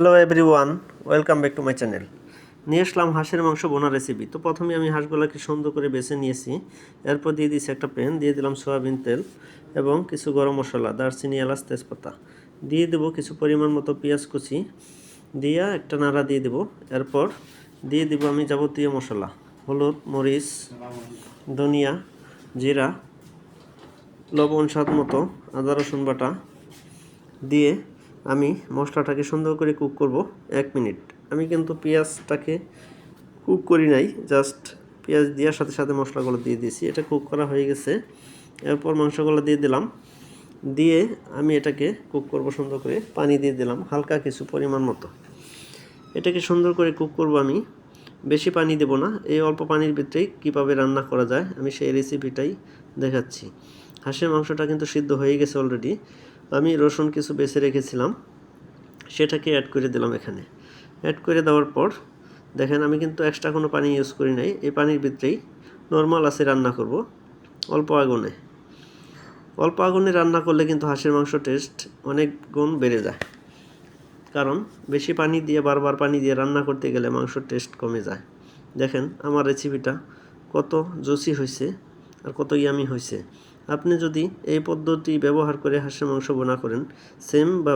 Hello everyone welcome back to my channel নিয়ে আসলাম হাঁসের মাংস বোনা রেসিপি তো প্রথমে আমি হাঁসগুলোকে সুন্দর করে বেছে নিয়েছি। এরপর দিয়ে দিয়েছি একটা প্যান দিয়ে দিলাম সয়াবিন তেল এবং কিছু গরম মশলা, দারচিনি, এলাচ, তেজপাতা। দিয়ে দেবো কিছু পরিমাণ মতো পেঁয়াজ কুচি। দিয়ে একটা নাড়া দিয়ে দেবো। এরপর দিয়ে দেবো আমি যাবতীয় মশলা। হলুদ, মরিচ, ধনিয়া, জিরা, লবণ, স্বাদ মতো, আদা, রসুন বাটা। দিয়ে আমি মশলাটাকে সুন্দর করে কুক করব এক মিনিট আমি কিন্তু পেঁয়াজটাকে কুক করি নাই জাস্ট পেঁয়াজ দেওয়ার সাথে সাথে মশলাগুলো দিয়ে দিয়েছি। এটা কুক করা হয়ে গেছে। এরপর মাংসগুলো দিয়ে দিলাম। দিয়ে আমি এটাকে কুক করব সুন্দর করে। পানি দিয়ে দিলাম হালকা কিছু পরিমাণ মতো। এটাকে সুন্দর করে কুক করব আমি। বেশি পানি দেব না। এই অল্প পানির ভিতরেই কীভাবে রান্না করা যায় আমি সেই রেসিপিটাই দেখাচ্ছি। হাঁসের মাংসটা কিন্তু সিদ্ধ হয়ে গেছে অলরেডি আমি রসুন কিছু বেছে রেখেছিলাম, সেটাকে অ্যাড করে দিলাম এখানে। অ্যাড করে দেওয়ার পর, দেখেন আমি কিন্তু এক্সট্রা কোনো পানি ইউজ করি নাই, এই পানির ভিতরেই নর্মাল আছে রান্না করব, অল্প আগুনে। অল্প আগুনে রান্না করলে কিন্তু হাঁসের মাংস টেস্ট অনেক গুণ বেড়ে যায়। কারণ বেশি পানি দিয়ে, বারবার পানি দিয়ে রান্না করতে গেলে মাংসর টেস্ট কমে যায়। দেখেন আমার রেসিপিটা কত জুসি হয়েছে আর কত ইয়ামি হয়েছে। আপনি যদি এই পদ্ধতি ব্যবহার করে হাঁসের মাংস বোনা করেন সেম বা